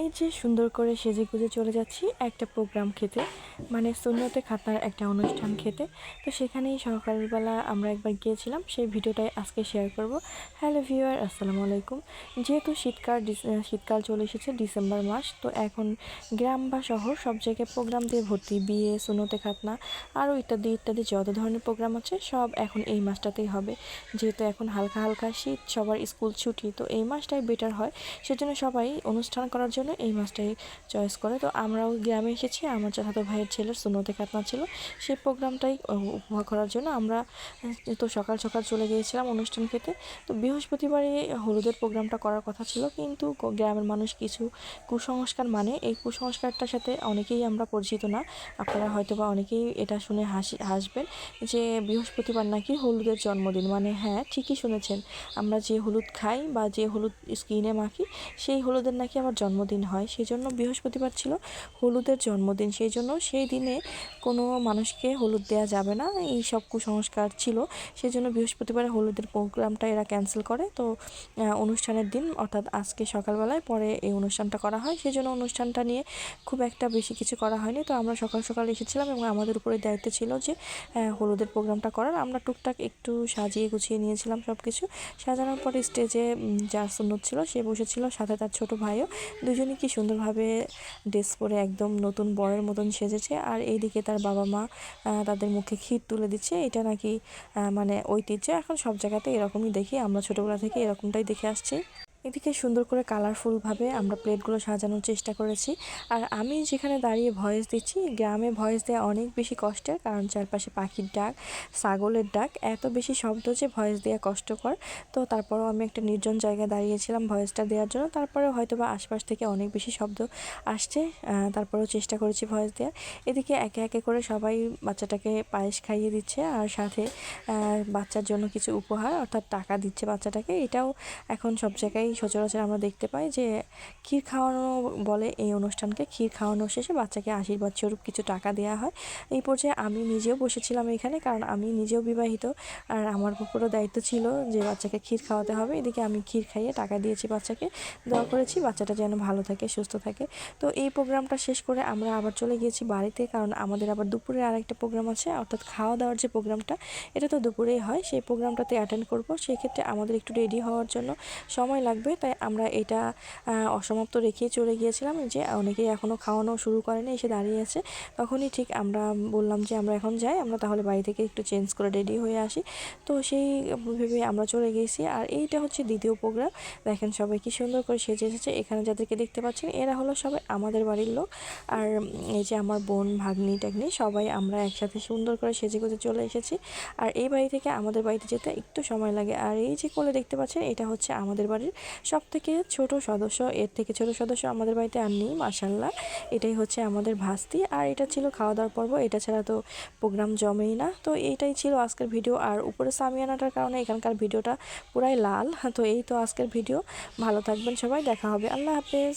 এই যে সুন্দর করে সেজে গুজে চলে যাচ্ছি একটা প্রোগ্রাম খেতে। মানে সুন্নতে খাতার একটা অনুষ্ঠান খেতে। তো সেখানেই সকালবেলা আমরা একবার গিয়েছিলাম, সেই ভিডিওটাই আজকে শেয়ার করব। হ্যালো ভিউয়ার, আসসালামু আলাইকুম। যেহেতু শীতকাল শীতকাল চলে এসেছে ডিসেম্বর মাস, তো এখন গ্রাম বা শহর সব জায়গায় প্রোগ্রাম দিয়ে ভর্তি, বিয়ে সুন্নতে খাতনা, আরও ইত্যাদি ইত্যাদি যত ধরনের প্রোগ্রাম আছে সব এখন এই মাসটাতেই হবে। যেহেতু এখন হালকা হালকা শীত, সবার স্কুল ছুটি, তো এই মাসটাই বেটার হয়। সেজন্য সবাই অনুষ্ঠান করার জন্য এই মাছটাই চয়েস করে। তো আমরাও গ্রামে এসেছি, আমার চাচাতো ভাইয়ের ছেলের সুনতে কাটনা ছিল সেই প্রোগ্রামটাই উপভোগ করার জন্য আমরা তো সকাল সকাল চলে গিয়েছিলাম অনুষ্ঠান খেতে। তো বৃহস্পতিবারে হলুদের প্রোগ্রামটা করার কথা ছিল, কিন্তু গ্রামের মানুষ কিছু কুসংস্কার মানে এই কুসংস্কারটার সাথে অনেকেই আমরা পরিচিত না। আপনারা হয়তো বা অনেকেই এটা শুনে হাসি, হাসবেন যে বৃহস্পতিবার নাকি হলুদের জন্মদিন। মানে হ্যাঁ ঠিকই শুনেছেন, আমরা যে হলুদ খাই বা যে হলুদ স্কিনে মাখি, সেই হলুদের নাকি আমার জন্মদিন হয় সেই জন্য বৃহস্পতিবার ছিল হলুদের জন্মদিন। সেই জন্য সেই দিনে কোনো মানুষকে হলুদ দেওয়া যাবে না, এই সব কুসংস্কার ছিল। সেই জন্য বৃহস্পতিবারে হলুদের প্রোগ্রামটা এরা ক্যান্সেল করে। তো অনুষ্ঠানের দিন, অর্থাৎ আজকে সকালবেলায় পরে এই অনুষ্ঠানটা করা হয়। সেই জন্য অনুষ্ঠানটা নিয়ে খুব একটা বেশি কিছু করা হয়নি। তো আমরা সকাল সকাল এসেছিলাম এবং আমাদের উপরে দায়িত্ব ছিল যে হলুদের প্রোগ্রামটা করার। আমরা টুকটাক একটু সাজিয়ে গুছিয়ে নিয়েছিলাম সব কিছু সাজানোর পরে স্টেজে যার সুন্নত ছিল সে বসেছিল, সাথে তার ছোট ভাইও। দুজনে কি সুন্দরভাবে ড্রেস পরে একদম নতুন বরের মতন সেজেছে। আর এইদিকে তার বাবা মা তাদের মুখে ক্ষীর তুলে দিচ্ছে। এটা নাকি মানে ঐতিহ্য। এখন সব জায়গাতে এরকমই দেখি। আমরা ছোটোবেলা থেকে এরকমটাই দেখে আসছি। এদিকে সুন্দর করে কালারফুলভাবে আমরা প্লেটগুলো সাজানোর চেষ্টা করেছি। আর আমি যেখানে দাঁড়িয়ে ভয়েস দিচ্ছি, গ্রামে ভয়েস দেওয়া অনেক বেশি কষ্টের, কারণ চারপাশে পাখির ডাক, ছাগলের ডাক, এত বেশি শব্দ যে ভয়েস দেওয়া কষ্টকর। তো তারপরেও আমি একটা নির্জন জায়গায় দাঁড়িয়েছিলাম ভয়েসটা দেওয়ার জন্য তারপরে হয়তো বা আশপাশ থেকে অনেক বেশি শব্দ আসছে তারপরেও চেষ্টা করেছি ভয়েস দেওয়ার। এদিকে একে একে করে সবাই বাচ্চাটাকে পায়েস খাইয়ে দিচ্ছে, আর সাথে বাচ্চার জন্য কিছু উপহার, অর্থাৎ টাকা দিচ্ছে বাচ্চাটাকে। এটাও এখন সব জায়গায় সচরাচর আমরা দেখতে পাই যে ক্ষীর খাওয়ানো বলে এই অনুষ্ঠানকে, ক্ষীর খাওয়ানোর শেষে বাচ্চাকে আশীর্বাদ স্বরূপ কিছু টাকা দেওয়া হয়। এই পর্যায়ে আমি নিজেও বসেছিলাম এখানে কারণ আমি নিজেও বিবাহিত আর আমার উপরও দায়িত্ব ছিল যে বাচ্চাকে ক্ষীর খাওয়াতে হবে। এদিকে আমি ক্ষীর খাইয়ে টাকা দিয়েছি বাচ্চাকে দোয়া করেছি, বাচ্চাটা যেন ভালো থাকে, সুস্থ থাকে। তো এই প্রোগ্রামটা শেষ করে আমরা আবার চলে গিয়েছি বাড়িতে কারণ আমাদের আবার দুপুরে আরেকটা প্রোগ্রাম আছে, অর্থাৎ খাওয়া দাওয়ার যে প্রোগ্রামটা, এটা তো দুপুরেই হয়। সেই প্রোগ্রামটাতে অ্যাটেন্ড করব। সেক্ষেত্রে আমাদের একটু রেডি হওয়ার জন্য সময় লাগবে। তাই আমরা এটা অসমাপ্ত রেখেই চলে গিয়েছিলাম যে অনেকেই এখনও খাওয়ানো শুরু করেনি, এসে দাঁড়িয়ে আছে। তখনই ঠিক আমরা বললাম যে আমরা এখন যাই, আমরা তাহলে বাড়ি থেকে একটু চেঞ্জ করে রেডি হয়ে আসি। তো সেই ভেবে আমরা চলে গেছি আর এইটা হচ্ছে দ্বিতীয় প্রোগ্রাম দেখেন সবাই কি সুন্দর করে সেজে এসেছে। এখানে যাদেরকে দেখতে পাচ্ছেন, এরা হলো সবাই আমাদের বাড়ির লোক। আর এই যে আমার বোন, ভাগ্নি টাগ্নি সবাই আমরা একসাথে সুন্দর করে সেজে গুজে চলে এসেছি। আর এই বাড়ি থেকে আমাদের বাড়িতে যেতে একটু সময় লাগে। আর এই যে কোলে দেখতে পাচ্ছেন, এটা হচ্ছে আমাদের বাড়ির সব থেকে ছোট সদস্য, এর থেকে ছোট সদস্য আমাদের বাড়িতে আর নেই মাসাল্লাহ এটাই হচ্ছে আমাদের ভাস্তি। আর এটা ছিল খাওয়া দাওয়ার পর্ব। এটা ছাড়া তো প্রোগ্রাম জমেই না। তো এইটাই ছিল আজকের ভিডিও। আর উপরে সামিয়ানাটার কারণে এখানকার ভিডিওটা পুরাই লাল। তো এই তো আজকের ভিডিও। ভালো থাকবেন সবাই। দেখা হবে। আল্লাহ হাফেজ।